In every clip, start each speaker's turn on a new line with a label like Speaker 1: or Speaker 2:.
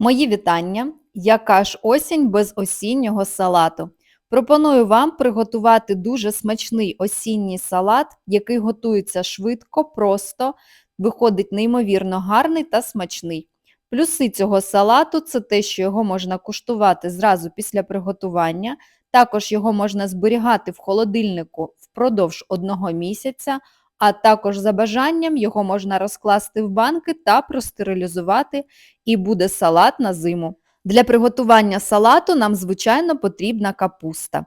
Speaker 1: Мої вітання! Яка ж осінь без осіннього салату? Пропоную вам приготувати дуже смачний осінній салат, який готується швидко, просто, виходить неймовірно гарний та смачний. Плюси цього салату це те, що його можна куштувати зразу після приготування, також його можна зберігати в холодильнику впродовж одного місяця, а також за бажанням його можна розкласти в банки та простерилізувати і буде салат на зиму. Для приготування салату нам, звичайно, потрібна капуста.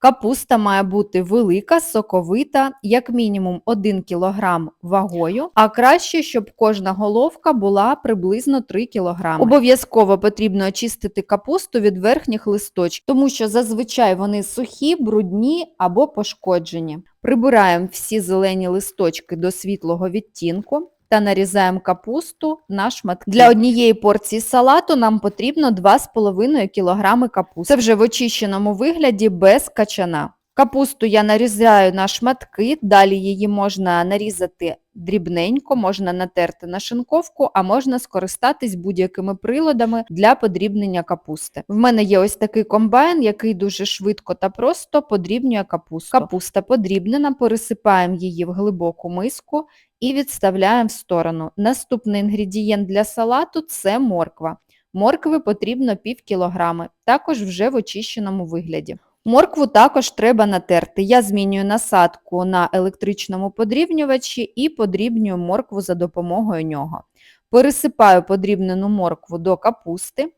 Speaker 1: Капуста має бути велика, соковита, як мінімум 1 кг вагою, а краще, щоб кожна головка була приблизно 3 кг. Обов'язково потрібно очистити капусту від верхніх листочків, тому що зазвичай вони сухі, брудні або пошкоджені. Прибираємо всі зелені листочки до світлого відтінку та нарізаємо капусту на шматки. Для однієї порції салату нам потрібно 2,5 кг капусти. Це вже в очищеному вигляді без качана. Капусту я нарізаю на шматки, далі її можна нарізати дрібненько, можна натерти на шинковку, а можна скористатись будь-якими приладами для подрібнення капусти. В мене є ось такий комбайн, який дуже швидко та просто подрібнює капусту. Капуста подрібнена, пересипаємо її в глибоку миску і відставляємо в сторону. Наступний інгредієнт для салату це морква. Моркви потрібно пів кілограми, також вже в очищеному вигляді. Моркву також треба натерти. Я змінюю насадку на електричному подрібнювачі і подрібнюю моркву за допомогою нього. Пересипаю подрібнену моркву до капусти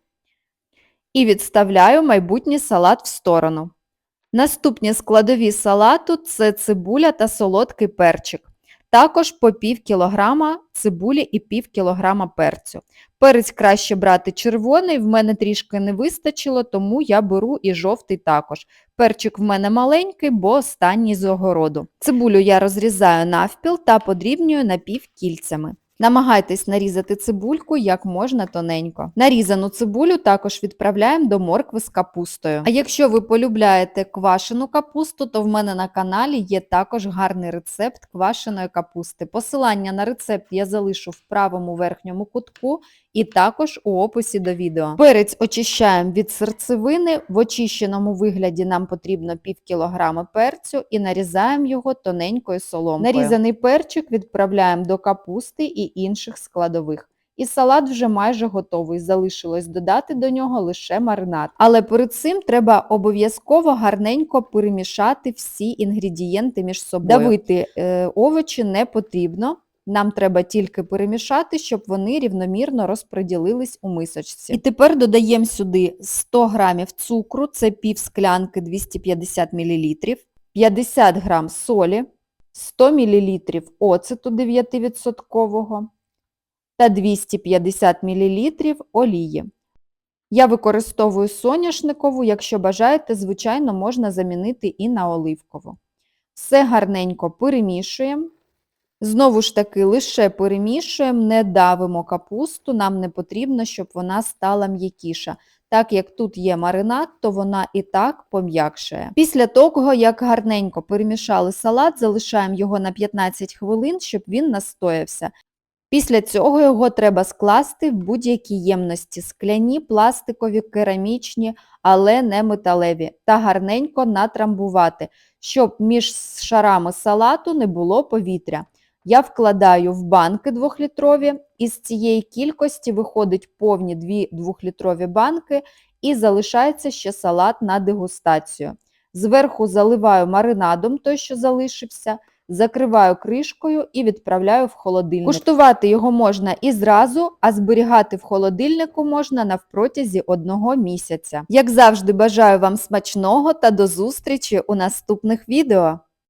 Speaker 1: і відставляю майбутній салат в сторону. Наступні складові салату це цибуля та солодкий перчик. Також по пів кілограма цибулі і пів кілограма перцю. Перець краще брати червоний, в мене трішки не вистачило, тому я беру і жовтий також. Перчик в мене маленький, бо останній з огороду. Цибулю я розрізаю навпіл та подрібнюю напівкільцями. Намагайтесь нарізати цибульку як можна тоненько. Нарізану цибулю також відправляємо до моркви з капустою. А якщо ви полюбляєте квашену капусту, то в мене на каналі є також гарний рецепт квашеної капусти. Посилання на рецепт я залишу в правому верхньому кутку і також у описі до відео. Перець очищаємо від серцевини. В очищеному вигляді нам потрібно пів кілограма перцю і нарізаємо його тоненькою соломкою. Нарізаний перчик відправляємо до капусти і інших складових. І салат вже майже готовий. Залишилось додати до нього лише маринад. Але перед цим треба обов'язково гарненько перемішати всі інгредієнти між собою. Давити е, овочі не потрібно. Нам треба тільки перемішати, щоб вони рівномірно розподілились у мисочці. І тепер додаємо сюди 100 г цукру, це пів склянки 250 мл, 50 г солі, 100 мл оцету 9% та 250 мл олії. Я використовую соняшникову, якщо бажаєте, звичайно, можна замінити і на оливкову. Все гарненько перемішуємо. Знову ж таки, лише перемішуємо, не давимо капусту, нам не потрібно, щоб вона стала м'якіша. Так як тут є маринад, то вона і так пом'якшає. Після того, як гарненько перемішали салат, залишаємо його на 15 хвилин, щоб він настоявся. Після цього його треба скласти в будь-які ємності скляні, пластикові, керамічні, але не металеві, та гарненько натрамбувати, щоб між шарами салату не було повітря. Я вкладаю в банки 2-літрові, із цієї кількості виходить повні 2 2-літрові банки і залишається ще салат на дегустацію. Зверху заливаю маринадом той, що залишився, закриваю кришкою і відправляю в холодильник. Куштувати його можна і зразу, а зберігати в холодильнику можна навпротязі одного місяця. Як завжди, бажаю вам смачного та до зустрічі у наступних відео!